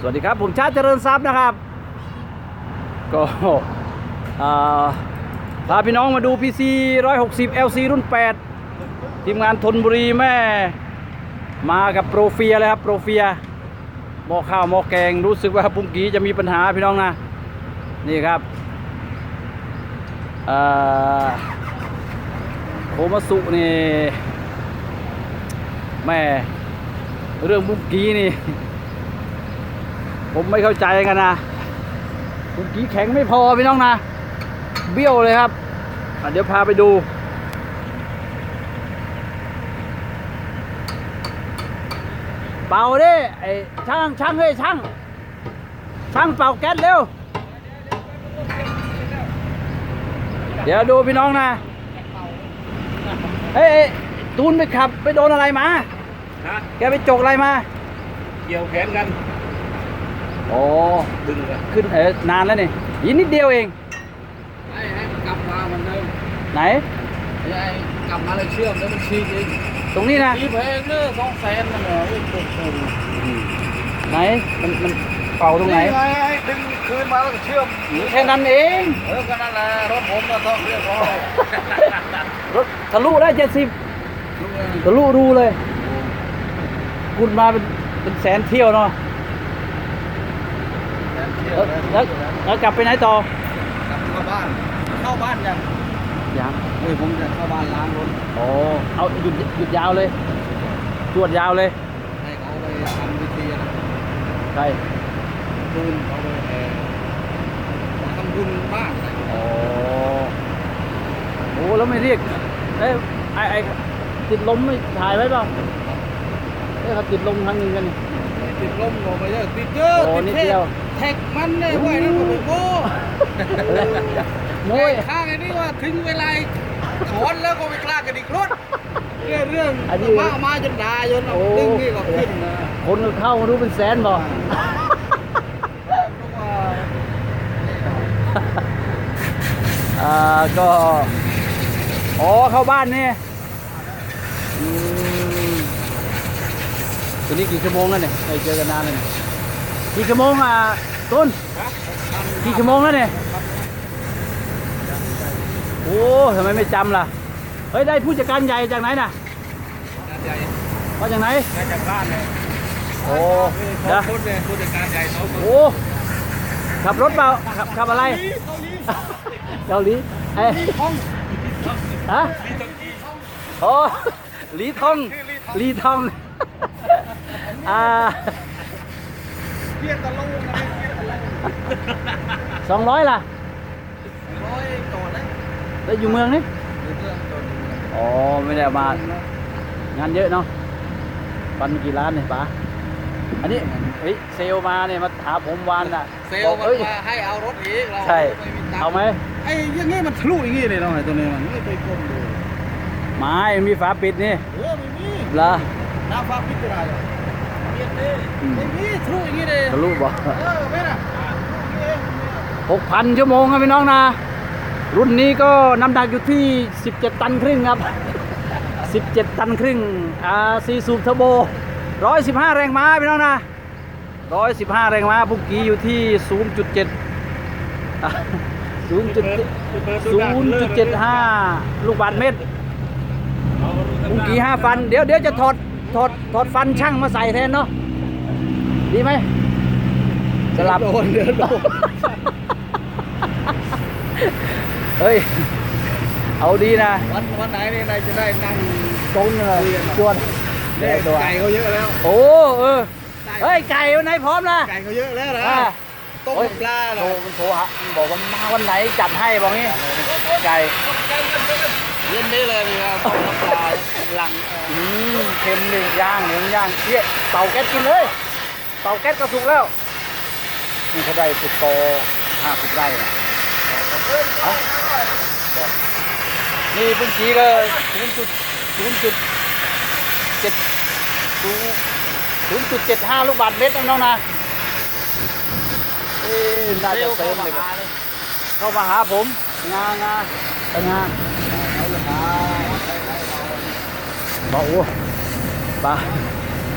สวัสดีครับ ผมชาติเจริญทรัพย์นะครับ ก็พาพี่น้องมาดู PC 160 LC รุ่น 8 ทีมงานทนบุรีแม่ มากับโปรเฟียเลยครับ โปรเฟียหม้อข้าวหม้อแกงรู้สึกว่าปุ้งกี้จะมีปัญหาพี่น้องนะ นี่ครับเอ่อโคมาสุนี่แม่เรื่องบุ้งกี้นี่ ผมไม่เข้าใจกันนะบุ้งกี้แข็งไม่พอพี่น้องนะ เบี้ยวเลยครับอะเดี๋ยวพาไปดูเป่าดิไอ้ช่างช่างเฮ้ยช่าง ช่างเป่าแก๊สเร็ว เดี๋ยวดูพี่น้องนะเฮ้ยเอ้ยตูนไปขับ ไปโดนอะไรมาฮะแกไปจกอะไรมา เกี่ยวแขนกัน โอ้ดึงเลยขึ้นเออนานแล้วนี่ยีนิดเดียวเองให้ให้มันกลับมาเหมือนเดิมไหนให้กลับมาเลยเชื่อมแล้วมันชี้เองตรงนี้นะชี้เพลงเนอะสองแสนนั่นเหรอโอ้โหโอ้โหไหนมันมันเป่าตรงไหนไงให้ดึงคืนมาแล้วก็เชื่อมแค่นั้นเองเออก็นั่นแหละรถผมก็ต้องเรียกร้อยรถทะลุได้เจ็ดสิบลุงเองทะลุรูเลย คุณมาเป็นเป็นแสนเที่ยวเนาะเที่ย แล้ววแล้วแล้วแล้วกลับไปไหนต่อกลับเข้าบ้าน เข้าบ้านยังยังเฮ้ยผมจะเข้าบ้านล้างรถโอ้เอาหยุดหยุดยาวเลยตรวจยาวเลยให้เขาไปทำพิธีนะใช่คืนเขาไปเอ่อทำบุญบ้านอะไรโอ้โหแล้วไม่เรียกเอ้ยไอไอติดลมไม่ถ่ายไว้เปล่าเอ้ยเขาติดลมครั้งหนึงกันนี่ติดลมลงไปเยอะติดเยอะโอ้ติดนิดเทเดียว แท็กมันเลยไว้นั่นก็บอกโอ้โม้ยไอ้ข้างไอ้นี่ว่าถึงเวลาถอนแล้วก็ไม่กล้ากันอีกรถเรื่องเรื่องอันนี้มามาจนด่าจนเอาโอ้ดึงนี่ก็ขึ้นนะคนเข้ามารู้เป็นแสนบ่เพราะว่าอ่าก็อ๋อเข้าบ้านนี่อืมตัวนี้กี่ชั่วโมงแล้วเนี่ยไม่เจอกันนานเลยเนี่ย กี่ชั่วโมงอะต้นกี่ชั่วโมงแล้วเนี่ยโอ้ทำไมไม่จำล่ะเฮ้ยได้ผู้จัดการใหญ่จากไหนน่ะงานใหญ่มาจากไหนงานจากบ้านเลยโอ้สเดี๋อยวงคนเลยผู้จัดการใหญ่สองคนโอ้ขับรถเปล่าขับขับอะไรเกาหลีเกาหลีเอ้ยห้องฮะโอ้ลีทองลีทองอ่า เกียร์ตะลุงอะไรเกียร์ตะลุงสองร้อยล่ะร้อยต่อได้แล้วอยู่เมืองนี่เรื่องต่อหนึ่งอ๋อไม่ได้เอามางานเยอะเนาะปันกี่ล้านเนี่ยป๋าอันนี้เฮ้ยเซลลมาเนี่ยมาหาผมวานน่ะเซลบอล์กมันเอ้ยมาให้เอารถอีกเราใช่ ไม่มีตังค์เอาไหมไอ้อยังงี้มันทะลุอย่างงี้เลยเนาะไอ้ตัวนี้มันไม่เคยก้มดูไม้มีฝาปิดนี่เออไม่มีเหรอน้ำฟ้าพิจารณา ทะลุอย่างงี้เลยทะลุบ่เออไม่น่ะหกพันชั่วโมงครับพี่น้องนะ รุ่นนี้ก็น้ำหนักอยู่ที่ 17 ตันครึ่งครับ 17 ตันครึ่งอ่าซีซูบเทอร์โบ 115 แรงม้าพี่น้องนะ 115 แรงม้าพุกกี้อยู่ที่0.7 0.7 0.75 ลูกบาทเมตรพุกกี้5ฟัน เดี๋ยวเดี๋ยวจะถอดถอดถอดฟันช่างมาใส่แทนเนาะ ดีไหมสลับโดนเดือดโดนเฮ้ย เอาดีนะ วันวันไหนนี่นายจะได้นั่งตรงเลยจวนเด็กไก่เขาเยอะแล้ว โอ้เออเฮ้ยไก่วันไหนพร้อมนะไก่เขาเยอะแล้วนะอ่าต้มโอ้ยปลาเหรโทรอมันโทรหาบอกว่ามาวันไหนจัดให้บอกงี้ไก่เย็นได้เลยนี่ครับต้มปลาหลังอืมเค็มดิย่างเหนียวย่างเยี่ยเตาแก๊สกินเลย เตาแก๊สก็สุกแล้วนี่เขาได้ปุตโตห้าสิบไร่นะฮะบอกนี่เพิ่งชี้ก็ศูนย์จุดศูนย์จุดเจ็ดศูนย์ศูนย์จุดเจ็ดห้าลูกบาทเมตรนะน้องนะเอ้ยน่าจะเติมเลยครับเข้ามาหาผมงางาไปงาบอกโอ้ป้า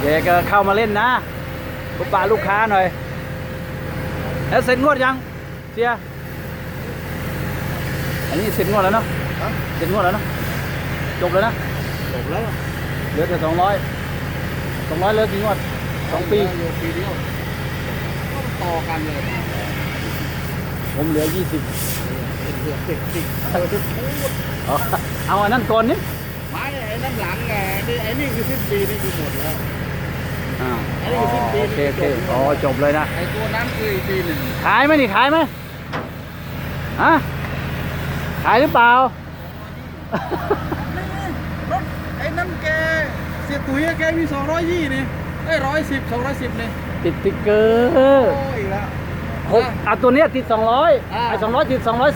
แกก็เข้ามาเล่นนะ พบปะลูกค้าหน่อย แล้วเสร็จงวดยังเสียอันนี้เสร็จงวดแล้วเนาะฮะ เสร็จงวดแล้วเนาะจบแล้วนะจบแล้วเหลือแต่สองร้อยสองร้อยเหลือกี่งวดสองปี อยู่ปีเดียวต้องต่อกันเลยผมเหลือยี่สิบเป็นเพื่อนติดติดเออจะพูดเอาอันนั้นก่อนนี่ไม่ไอ้นั่นหลังไงนี่ไอ้นี่คือสิ้นปีนี่คือหมดแล้ว อ่าอันนี้คือสิ้นปีโอเคโอเคอ๋อจบเลยนะไอ้ตัวนั้นคืออีกปีหนึ่งขายไหมนี่ขายไหมฮะขายหรือเปล่ารถไอ้นั่นแกเสียตุ๋ยแกมีสองร้อยยี่นี่ไอ้ร้อยสิบสองร้อยสิบนี่ติดติ๊กเกอโอ้ร์ยอีกแล้วหกอะตัวเนี้ยติด200อ่าไอ้200ติด210อ๋อโอ้ย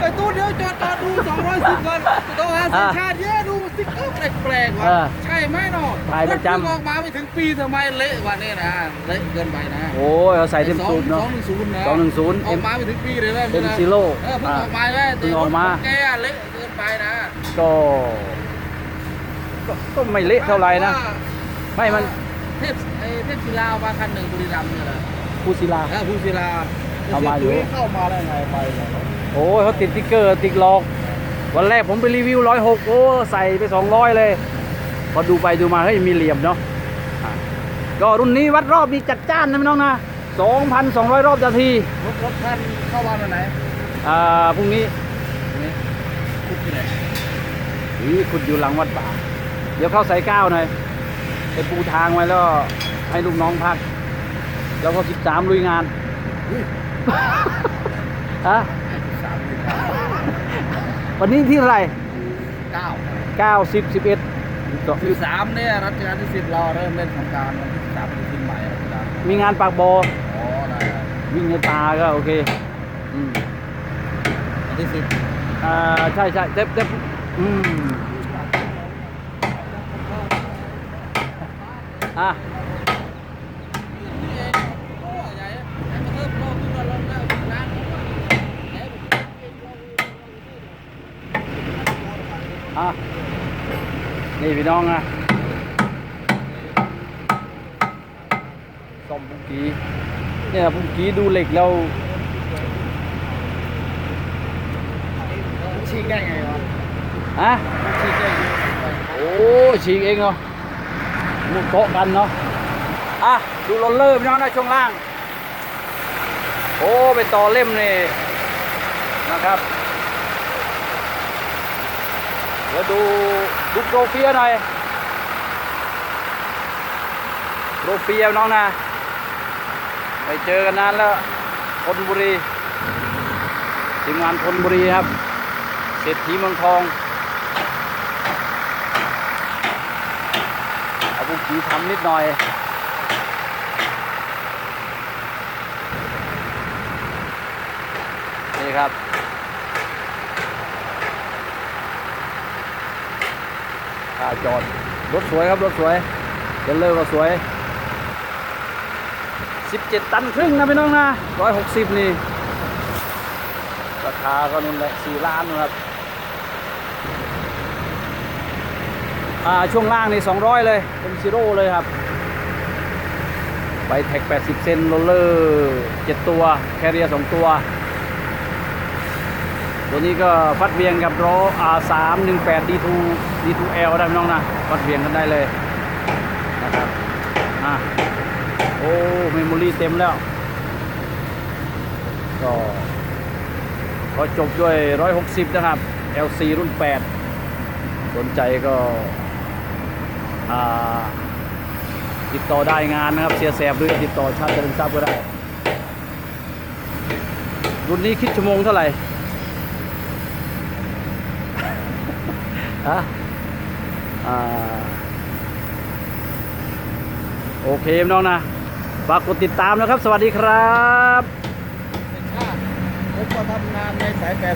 ไอ้ตู้เดียวจอดจอดดูสองร้อยสิบก่อนต้องหาสัญชาติเยอะดูสติ๊กเกอร์แปลกๆว่ะเออใช่ไหมเนาะถ่ายประจำถเพิ่งออกมาไม่ถึงปีทำไมเละกว่านี่นะเละเกินไปนะโอ้ยเอาใส่เต็มสองสูตรเนาะสองหนึ่งศูนย์นะสองหนึ่งศูนย์ออกมาไม่ถึงปีเลยนะเอ็มนะซีโร่เออเพิ่งออกมาเลยเพิ่งออกมาแกอะเละเกินไปนะก็ก็ก็ไม่เละเท่าไหร่นะว่าไม่มันเทพไอ้เทพศิลาเอามาคันหนึ่งบุรีรัมย์เนี่ยแหละคูศิลาเออภูศิลา เอามาอยู่เสีตุ้เข้ามาได้ไงไปเนี่ยโอ้ยเขาติดติ๊กเกอร์ติดหลอก วันแรกผมไปรีวิวร้อยหกโอ้ใส่ไป200เลย พอดูไปดูมาเฮ้ยมีเหลี่ยมเนาะอะก็รุ่นนี้วัดรอบมีจัดจ้านนะพี่น้องนะ2,200รอบนาทีรถรถคันเข้ามาวันไหนอ่าพรุ่งนี้นี่คุกที่ไหนอีขุดอยู่หลังวัดป่า เดี๋ยวเข้าสายเก้าหน่อยไปปูทางไว้แล้วให้ลูกน้องพัก แล้วก็13ลุยงาน ฮะสามสิบเก้าวันนี้ที่เท่าไหร่เก้า9 10 11สิบสามเนี่ยรัชกาลที่สิบเราเริ่มเล่นสงกรารวันที่สิบสามเป็นทีมใหม่รัชกาลมีงานปากบออ๋อได้วิ่งในตาก็โอเคอืมวันที่สิบอ่าใช่ใช่เต็มเต็มอืมอะ นี่เองโอ้ใหญ่ไอ้กระเทิบโลกทุกคนลงแล้วสิบล้านเอ๊ะ อะ นี่พี่น้องนะซ่อมพุ่งกี้เนี่ยพุ่งกี้ดูเหล็กแล้วฉีกได้ไงวะฮะฉีกได้ไงโอ้ฉีกเองเนาะมุดโต๊ะกันเนาะอะดูโรลเลอร์พี่น้องนะช่วงล่าง โอ้ไปต่อเล่มนี่นะครับ เดี๋ยวดูดูโปรเฟียหน่อยโปรเฟียน้องนะไปเจอกันนานแล้วธนบุรีทีมงานธนบุรีครับเศรษฐีเมืองทองเอาบุกีทำนิดหน่อยนี่ครับ ขาจอดรถสวยครับรถสวยเดนเลอร์ก็สวย 17 ตันครึ่งนะพี่น้องนะ 160 นี่ ราคาก็นุ่นแหละ4ล้านนะครับช่วงล่างนี่ 200 เลยเป็นซีโร่เลยครับไปแท็ก 80 เซนโรลเลอร์ 7 ตัว แคเรีย 2 ตัว ตัวนี้ก็ฟัดเวียงกับล้อ R3 18 D2 D2L ได้พี่น้องนะฟัดเวียงกันได้เลยนะครับอะโอ้เมมโมรี่เต็มแล้ว ก็ก็จบด้วย 160 นะครับ LC รุ่น 8 สนใจก็อ่าติดต่อได้งานนะครับ เสียแสบหรือติดต่อชาติเจริญทรัพย์ก็ได้ รุ่นนี้คิดชั่วโมงเท่าไหร่ ฮะอ่าโอเคน้องนะฝากกดติดตามนะครับ สวัสดีครับ เป็นชาติผมก็ทำงานในสายแปด